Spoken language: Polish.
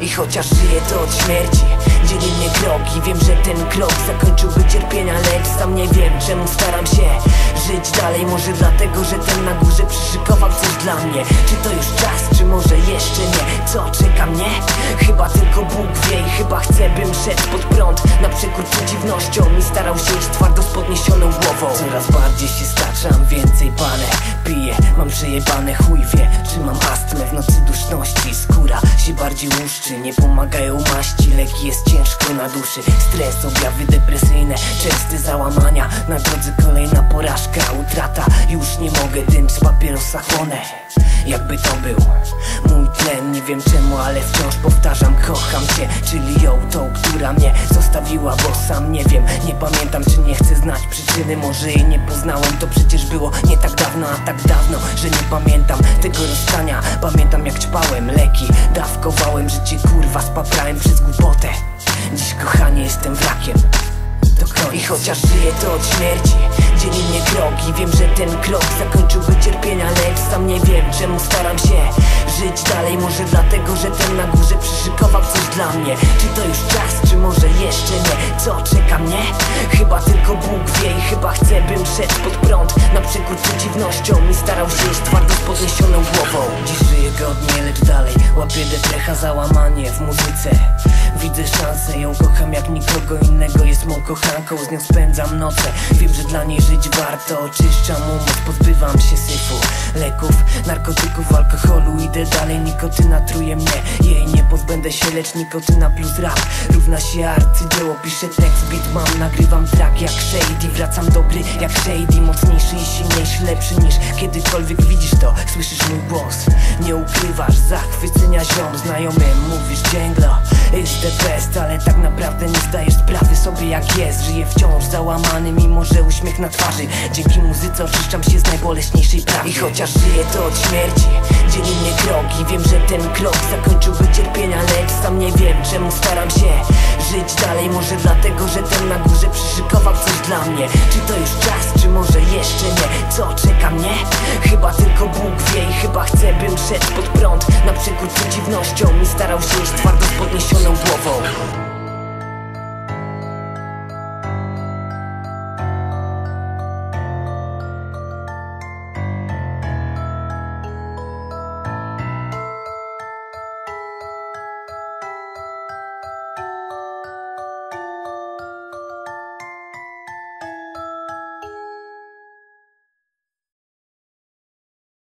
I chociaż żyję to od śmierci Dzieli mnie kroki Wiem, że ten krok zakończyłby cierpienia Lecz sam nie wiem czemu staram się Żyć dalej. Może dlatego, że ten na górze przyszykował coś dla mnie. Czy to już czas, czy może jeszcze nie? Co czeka mnie? Chyba tylko Bóg wie I chyba chce bym szedł pod prąd. Na przekór przeciwnościom I starał się iść twardo z podniesioną głową. Coraz bardziej się staczam, więcej palę Piję, mam przejebane chuj wie Czy mam astmę w nocy duszności się bardziej łuszczy Nie pomagają maści, leki jest ciężko na duszy. Stres, objawy depresyjne Częste załamania. Na drodze kolejna porażka, utrata. Już nie mogę, dym z papierosa chłonę jakby to był mój tlen. Nie wiem czemu, ale wciąż powtarzam Kocham cię, czyli ją, tą, która mnie zostawiła Bo sam nie wiem, nie pamiętam czy nie chcę znać przyczyny. Może jej nie poznałem, to przecież było nie tak dawno A tak dawno, że nie pamiętam tego rozstania. Pamiętam jak ćpałem leki, dawkowałem Życie kurwa spaprałem przez głupotę. Dziś kochanie jestem wrakiem. To krok I chociaż żyję to od śmierci Dzieli mnie kroki Wiem, że ten krok zakończyłby cierpienia Lecz sam nie wiem czemu staram się Żyć dalej. Może dlatego, że ten na górze przyszykował coś dla mnie. Czy to już czas, czy może jeszcze nie? Co czeka mnie? Chyba tylko Bóg wie I chyba chce bym szedł pod prąd. Na przekór przeciwnościom I starał się iść twardo z podniesioną głową. Dziś żyję godnie, lecz dalej Łapię deprecha, załamanie w muzyce Widzę szansę, ją kocham jak nikogo innego. Jest mą kochanką, z nią spędzam noce. Wiem, że dla niej żyć warto. Oczyszczam umysł, pozbywam się syfu. Leków, narkotyków, alkoholu. Idę dalej, nikotyna truje mnie. Jej nie pozbędę się, lecz nikotyna plus rap. Równa się arcydzieło, piszę tekst, beat mam. Nagrywam track jak Shady. Wracam dobry jak Shady. Mocniejszy i silniejszy, lepszy niż kiedykolwiek. Widzisz to? Słyszysz mój głos, nie ukrywasz zachwycenia ziom. Znajomy, mówisz It's the best, ale tak naprawdę nie zdajesz sprawy sobie jak jest. Żyję wciąż załamany, mimo że uśmiech na twarzy. Dzięki muzyce oczyszczam się z najboleśniejszej prawdy I chociaż żyję to od śmierci, dzieli mnie kroki Wiem, że ten krok zakończyłby cierpienia Lecz sam nie wiem czemu staram się żyć dalej. Może dlatego, że ten na górze przyszykował coś dla mnie. Czy to już czas, czy może jeszcze nie? Co czeka mnie? Chyba tylko Bóg wie I chyba chce bym szedł pod prąd. Na przekór przeciwnościom I starał się iść twardo z podniesioną